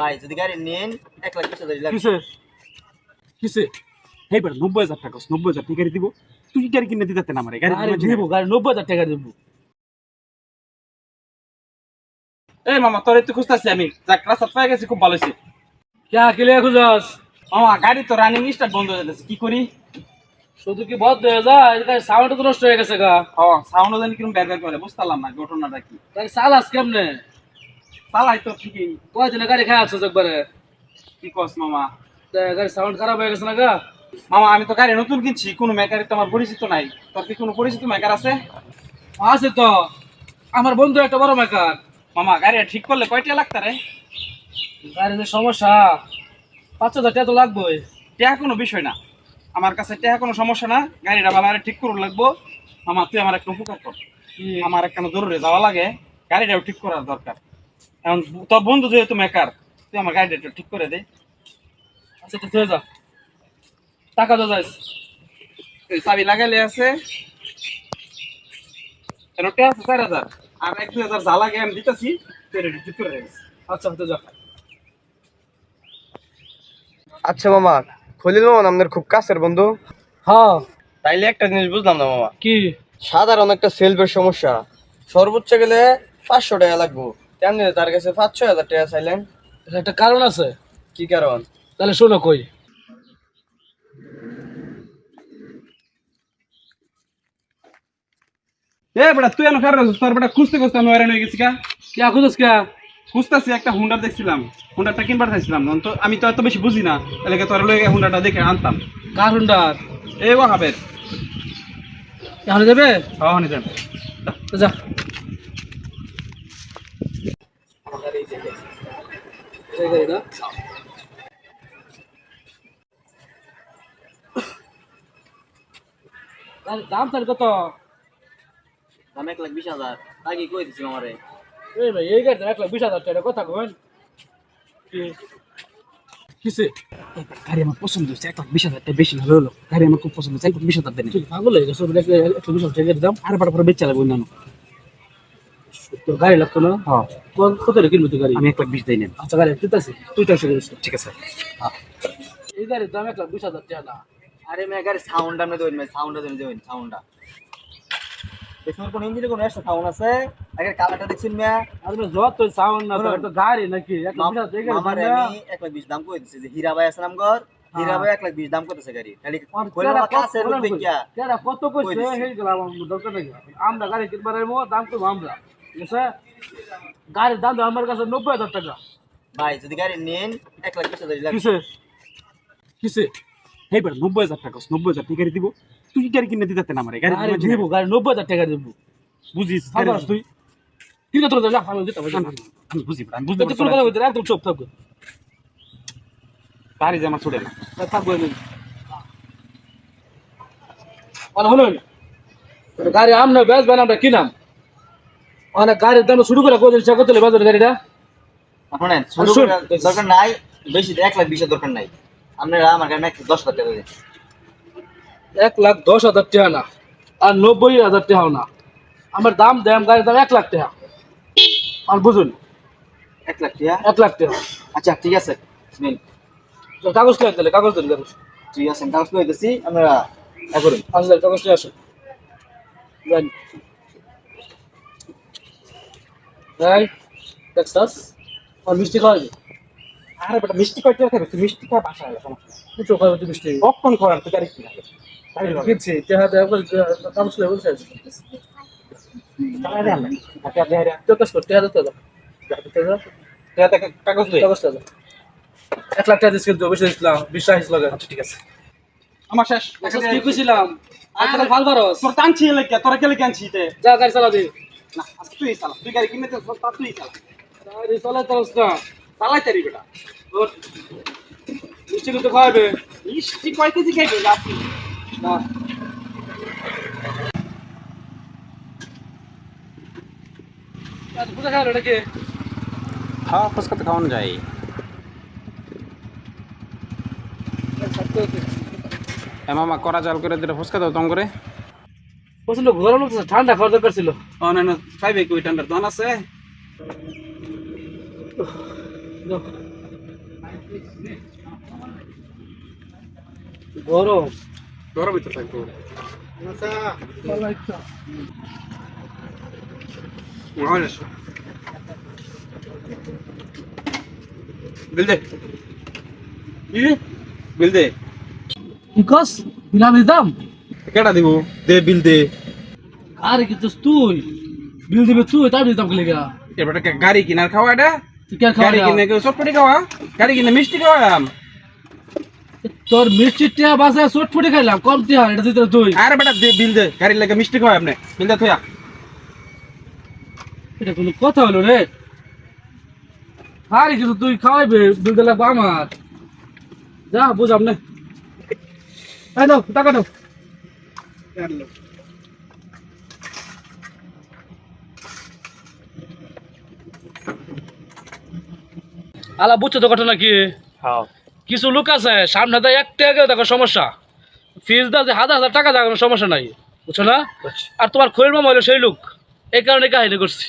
ভাই যদি গাড়ি নেন এক লাখ বিশ হাজার কিসে কিসে হেই বেটা নব্বই হাজার টাকা নব্বই হাজার টাকা দিব। তুই গাড়ি কিনে দিতে না আমার? গাড়ি গাড়ি দিব গাড়ি নব্বই হাজার টাকা দিব। এই মামা তোর একটু খুঁজতেছি আমি। গেছি খুব ভালো হয়েছে। কে কিলে খুঁজস? মামা গাড়ি তো রানিং স্টার্ট বন্ধ হয়ে যাচ্ছে কি করি? শুধু কি বদ্ধ হয়ে যায়? গাড়ি সাউন্ড তো নষ্ট হয়ে গেছে গা। ও সাউন্ড জানি কীরকম বের করে বুঝতাম না ঘটনাটা কি। গাড়ি চালাস কেমনে? চালাই তো ঠিকই। কয়দিনে গাড়ি খাই আসছো একবারে? কি কস মামা? গাড়ি সাউন্ড খারাপ হয়ে গেছে না গা? মামা আমি তো গাড়ি নতুন কিনছি কোনো তো আমার পরিচিত নাই। তোর কি কোনো পরিচিত মেকার আছে? আছে তো। আমার বন্ধু একটা বড় মেকার মামা গাড়ি ঠিক করলে কয়টা লাগতা রে? গাড়ির যে সমস্যা পাঁচ হাজার টাকা তো কোনো বিষয় না। আমার কাছে কোনো সমস্যা না। গাড়িটা ভালো ঠিক করুন লাগবো। মামা তুই আমার একটা উপকার কর। আমার একটা জরুরি যাওয়া লাগে। গাড়িটাও ঠিক করার দরকার। এখন তোর বন্ধু যেহেতু মেকার তুই আমার গাড়িটা একটু ঠিক করে দে। আচ্ছা তো তুই যা। টাকা তো যাইস চাবি লাগাইলে আছে। কেন টেহা আছে চার হাজার। আর এক দুই হাজার যা লাগে আমি দিতেছি তুই ঠিক করে দিস আচ্ছা তো যা। আচ্ছা মামা খলিল মামা আমাদের খুব কাছের বন্ধু। হ্যাঁ। তাইলে একটা জিনিস বুঝলাম না মামা। কি? সাধারণ একটা সেলফের সমস্যা। সর্বোচ্চ গেলে পাঁচশো টাকা লাগবো। তেমনি তার কাছে পাঁচ ছয় হাজার টাকা চাইলেন? একটা কারণ আছে। কি কারণ? তাহলে শোনো কই। এ বেটা তুই তোর বেটা খুঁজতে খুঁজতে আমি হয়রান হয়ে গেছি কা কে খুঁজস কে? খুঁজতেছি একটা হুন্ডার দেখছিলাম। হুন্ডারটা কিনবার চাইছিলাম তো আমি তো এত বেশি বুঝি না। তাহলে তোর লগে হুন্ডারটা দেখে আনতাম? কার হুন্ডার? এই ও হাবের এখন যাবে? হ্যাঁ তো যা। এই গাড়িটা। গাড়ির দাম তার কত দাম এক লাখ বিশ হাজার আগে কই দিছি আমারে এই ভাই এই গাড়িটা এক লাখ বিশ হাজার টাকা কথা কবেন কিসে গাড়ি আমার পছন্দ হচ্ছে এক লাখ বিশ হাজার টাকা বেশি ভালো হলো গাড়ি আমার খুব পছন্দ হচ্ছে এক লাখ বিশ হাজার দেন পাগল হয়ে গেছো এক লাখ- বিশ হাজার টাকা দাম আর বাটা পরে বেচে চালাবো অন্যান্য গাড়ি লাগতো না? হ্যাঁ। কত কিনবি তুই গাড়ি? আমি এক লাখ বিশ দেই নেন। আচ্ছা গাড়ি ঠিক আছে? তুই করিস ঠিক আছে। এই গাড়ির দাম এক লাখ বিশ হাজার টাকা আরে মে গাড়ি সাউন্ডটা মে দেবেন সাউন্ডটা দেবেন দেবেন সাউন্ডটা দেখুন কোন ইঞ্জিনে কোন এক্সট্রা সাউন্ড আছে? আগে কালারটা দেখছেন মে আর যত সাউন্ড না তো একটা গাড়ি নাকি? এক লাখ বিশ আমার আমি এক লাখ বিশ দাম কই দিছি যে হীরা ভাই আছে নামগর হীরা ভাই এক লাখ বিশ দাম করতেছে গাড়ি। খালি আর কইলো কেডা আমার কাছে রূপ দেখিয়া। কত কইছে কই দিছে? হয়ে আমার দরকার নাকি আমরা গাড়ি কিনবার দাম করব আমরা। গাড়ির দাম তো আমার কাছে নব্বই হাজার টাকা। ভাই যদি গাড়ি নেন এক লাখ বিশ হাজার কিসে? কিসে? হেই বেটা নব্বই হাজার টাকা নব্বই হাজার টাকা দিব। তুই গাড়ি কিনে দিতে না আমার? গাড়ি দিব গাড়ি নব্বই হাজার টাকা দিব। বুঝিস তুই। কিনে তোর যা আমি দিতে পারব। বুঝি আমি বুঝতে কোনো কথা কইতে একদম চুপ থাকবে। গাড়ি আমার ছুটে না থাকব আর শুনুন গাড়ি আমরা বেশ আমরা কিনাম। অনেক গাড়ির দাম শুরু করে কই দিচ্ছে কত বাজার গাড়িটা? শুনেন শুরু করে দরকার নাই বেশি এক লাখ বিশের দরকার নাই। আপনারা আমার গাড়ি এক দশ হাজার টাকা এক লাখ দশ হাজার টাকা না আর নব্বই হাজার টাকাও না। আমার দাম দাম গাড়ির দাম এক লাখ টাকা। আর বুঝুন এক লাখ টাকা? এক লাখ টাকা। আচ্ছা ঠিক আছে। নিন। কাগজ লেখ দিলে কাগজ দিন কাগজ। ঠিক আছে কাগজ করে দিতেছি আপনারা এ করুন। আসলে কাগজ নিয়ে আসুন। যান। এই টেক্সাস আর মিষ্টি খাওয়াবি আরে বেটা মিষ্টি কয়টা খাবে তুই মিষ্টি বাসা হলো সমস্যা তুই মিষ্টি। কখন করার তুই গাড়ি কিনা কিনছি কাগজ লেগে বলছে রে তো কাগজ লই কাগজ দাও এক লাখ টাকা দিস বেশি দিছিলাম বিশ্বাস লাগে আচ্ছা ঠিক আছে। আমার শেষ। কি কইছিলাম আপনারা ভালো পারস। তোর টানছি লাগে তোরা কেলে কানছি তে যা গাড়ি চালা দি না আজকে তুই চালা। তুই গাড়ি কিনে তো তা তুই চালা। গাড়ি চালাই তারস না। চালাই তারি বেটা। ওর মিষ্টি কিন্তু খাওয়াবে মিষ্টি কয় কেজি খাইবে যাচ্ছি না। বুঝা খাওয়ালো নাকি? হ্যাঁ ফুচকা তো খাওয়ানো যায়। হ্যাঁ মামা করা চাল করে দিলে ফুচকা দাও তম করে। প্রচণ্ড গরম লাগছে ঠান্ডা খাওয়ার দরকার ছিল ও না না খাইবে কি ওই ঠান্ডার দোকান আছে দাও। গরম ঘরের ভিতরে থাকব বিল দে কি বিল দে কি কস বিলাম দিতাম কেটা দিব দে বিল দে আরে কিন্তু তুই বিল দিবে তুই তাই দিতাম কি লেগা এবারে কে গাড়ি কিনার খাওয়া এটা? তুই কে খাওয়া গাড়ি কিনে কেউ চটপটি খাওয়া? গাড়ি কিনে মিষ্টি খাওয়াম তোর মিষ্টি টিয়া বাসে চটফুটি খাইলাম কম টিয়া এটা দিতে তুই আরে বেটা দে বিল দে গাড়ির লাগে মিষ্টি খাওয়া আপনি। বিল দে থইয়া এটা কোনো কথা হলো রে। আরে কিন্তু তুই খাওয়াইবে বিল দিলে লাগবে আমার। যা বুঝাম না এই দাও টাকা দাও আলা বুঝছ তো ঘটনা কি? হ্যাঁ। কিছু লোক আছে সামনে দেয় এক টাকা দেখো সমস্যা। ফিজ দা যে হাজার হাজার টাকা দেখো সমস্যা নাই। বুঝছ না? আর তোমার খৈর মামা হলো সেই লোক। এই কারণে কাহিনী করছি।